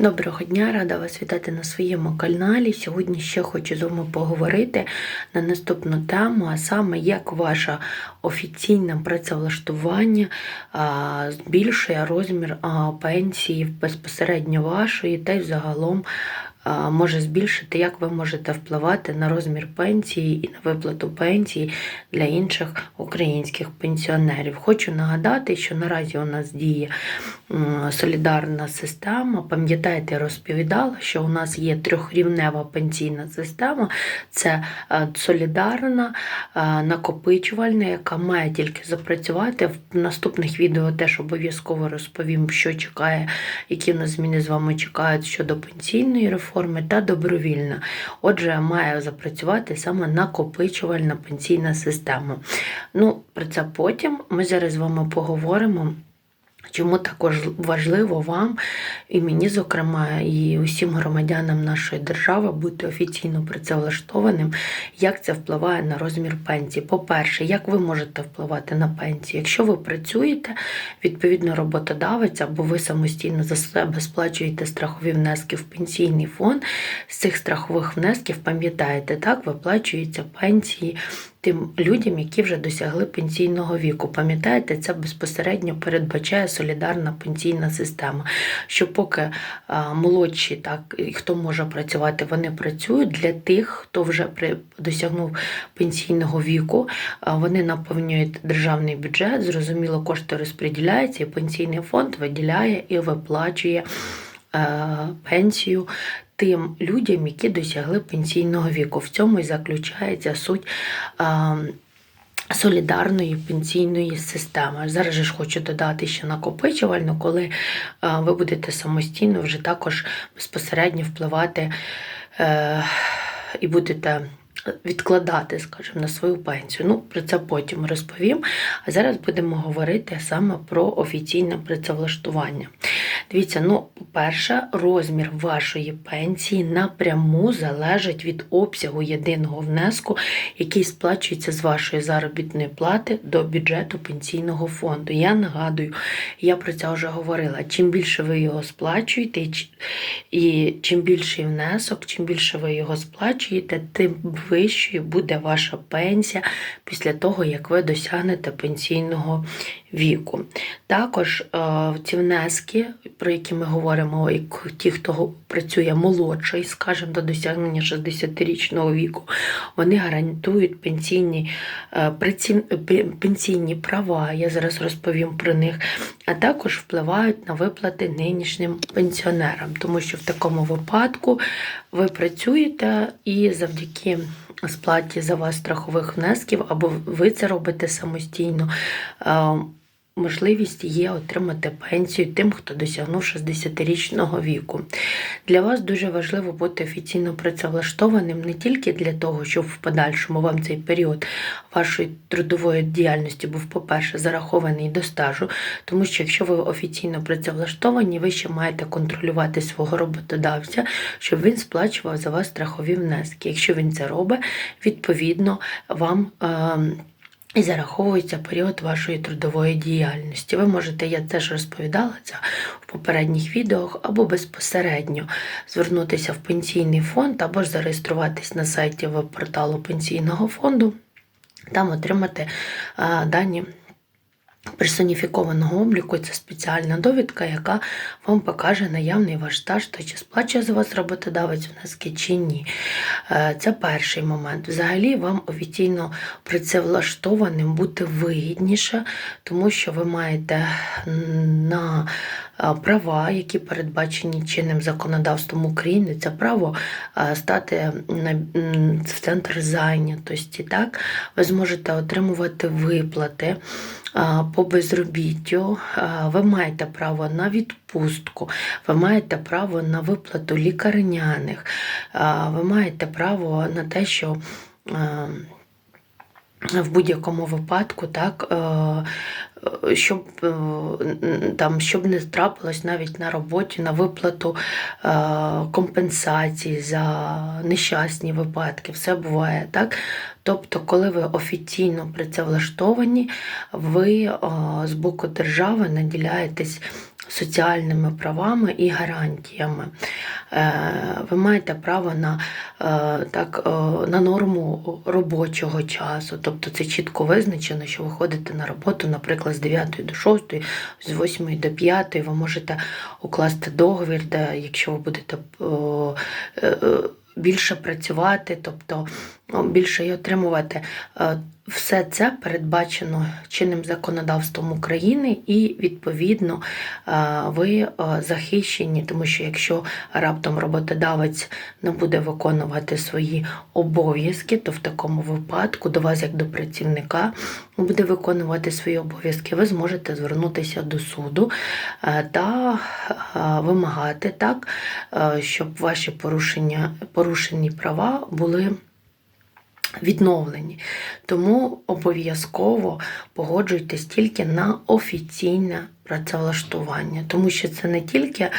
Доброго дня, рада вас вітати на своєму каналі. Сьогодні ще хочу з вами поговорити на наступну тему, а саме як ваше офіційне працевлаштування збільшує розмір пенсії безпосередньо вашої, та й загалом а, може збільшити, як ви можете впливати на розмір пенсії і на виплату пенсії для інших українських пенсіонерів. Хочу нагадати, що наразі у нас діє солідарна система. Пам'ятаєте, я розповідала, що у нас є трьохрівнева пенсійна система. Це е, солідарна, е, накопичувальна, яка має тільки запрацювати. В наступних відео теж обов'язково розповім, що чекає, які в нас зміни з вами чекають щодо пенсійної реформи та добровільна. Отже, має запрацювати саме накопичувальна пенсійна система. Ну, про це потім. Ми зараз з вами поговоримо. Чому також важливо вам і мені, зокрема, і усім громадянам нашої держави бути офіційно працевлаштованим, як це впливає на розмір пенсії? По-перше, як ви можете впливати на пенсію? Якщо ви працюєте, відповідно, роботодавець або ви самостійно за себе сплачуєте страхові внески в пенсійний фонд, з цих страхових внесків, пам'ятаєте, так, виплачуються пенсії тим людям, які вже досягли пенсійного віку. Пам'ятаєте, це безпосередньо передбачає солідарна пенсійна система. Що поки молодші, так і хто може працювати, вони працюють для тих, хто вже при досягнув пенсійного віку, вони наповнюють державний бюджет. Зрозуміло, кошти розподіляються, і пенсійний фонд виділяє і виплачує. Е, Пенсію тим людям, які досягли пенсійного віку. В цьому і заключається суть. Солідарної пенсійної системи. Зараз ж хочу додати ще накопичувальну, коли ви будете самостійно вже також безпосередньо впливати е, і будете відкладати, скажімо, на свою пенсію. Ну, про це потім розповім. А зараз будемо говорити саме про офіційне працевлаштування. Дивіться, ну, по-перше, розмір вашої пенсії напряму залежить від обсягу єдиного внеску, який сплачується з вашої заробітної плати до бюджету пенсійного фонду. Я нагадую, я про це вже говорила. Чим більше ви його сплачуєте, і чим більший внесок, чим більше ви його сплачуєте, тим вищою буде ваша пенсія після того, як ви досягнете пенсійного віку. Також е, ці внески, про які ми говоримо, як ті, хто працює молодший, скажімо, до досягнення 60-річного віку, вони гарантують пенсійні, е, пенсійні права. Я зараз розповім про них, а також впливають на виплати нинішнім пенсіонерам, тому що в такому випадку ви працюєте і завдяки сплаті за вас страхових внесків, або ви це робите самостійно. Е, Можливість є отримати пенсію тим, хто досягнув 60-річного віку. Для вас дуже важливо бути офіційно працевлаштованим не тільки для того, щоб в подальшому вам цей період вашої трудової діяльності був, по-перше, зарахований до стажу, тому що якщо ви офіційно працевлаштовані, ви ще маєте контролювати свого роботодавця, щоб він сплачував за вас страхові внески. Якщо він це робить, відповідно вам. ем, і зараховується період вашої трудової діяльності. Ви можете, я теж розповідала це в попередніх відео, або безпосередньо звернутися в пенсійний фонд, або ж зареєструватись на сайті веб-порталу пенсійного фонду, там отримати дані. Персоніфікованого обліку це спеціальна довідка, яка вам покаже наявний ваш стаж то чи сплачує за вас роботодавець внески чи ні. Е, Це перший момент. Взагалі вам офіційно працевлаштованим бути вигідніше, тому що ви маєте на права, які передбачені чинним законодавством України. Це право стати в центр зайнятості. Так? Ви зможете отримувати виплати по безробіттю, ви маєте право на відпустку, ви маєте право на виплату лікарняних, ви маєте право на те, що в будь-якому випадку, так, е, е, щоб е, там, щоб не трапилось навіть на роботі на виплату компенсацій за нещасні випадки, все буває так. Тобто, коли ви офіційно працевлаштовані, ви з боку держави наділяєтесь соціальними правами і гарантіями. Ви маєте право на, так, е, на норму робочого часу, тобто це чітко визначено, що ви ходите на роботу, наприклад, з 9 до 6, з 8 до 5, ви можете укласти договір, де якщо ви будете е, е, більше працювати, тобто о, більше і отримувати. Е, Все це передбачено чинним законодавством України, і відповідно е, ви е, захищені, тому що якщо раптом роботодавець не буде виконувати свої обов'язки, то в такому випадку до вас, як до працівника, буде виконувати свої обов'язки, ви зможете звернутися до суду та вимагати так, щоб ваші порушення, порушені права були відновлені. Тому обов'язково погоджуйтесь тільки на офіційне працевлаштування, тому що це не тільки е,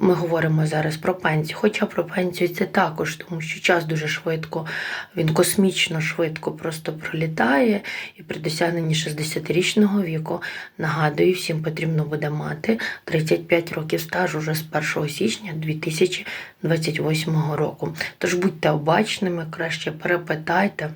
ми говоримо зараз про пенсію, хоча про пенсію це також, тому що час дуже швидко, він космічно швидко просто пролітає, і при досягненні 60-річного віку, нагадую, всім потрібно буде мати 35 років стажу вже з 1 січня 2028 року. Тож будьте обачними, краще перепитайте.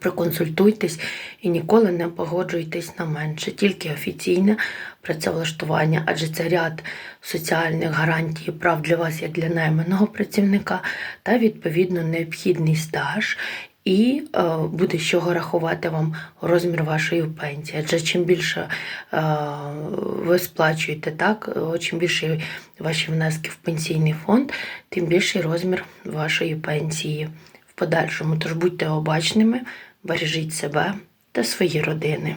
Проконсультуйтесь і ніколи не погоджуйтесь на менше, тільки офіційне працевлаштування, адже це ряд соціальних гарантій і прав для вас як для найманого працівника, та відповідно необхідний стаж. І е, буде з чого рахувати вам розмір вашої пенсії. Адже чим більше е, ви сплачуєте так, чим більше ваші внески в пенсійний фонд, тим більший розмір вашої пенсії подальшому. Тож будьте обачними, бережіть себе та свої родини.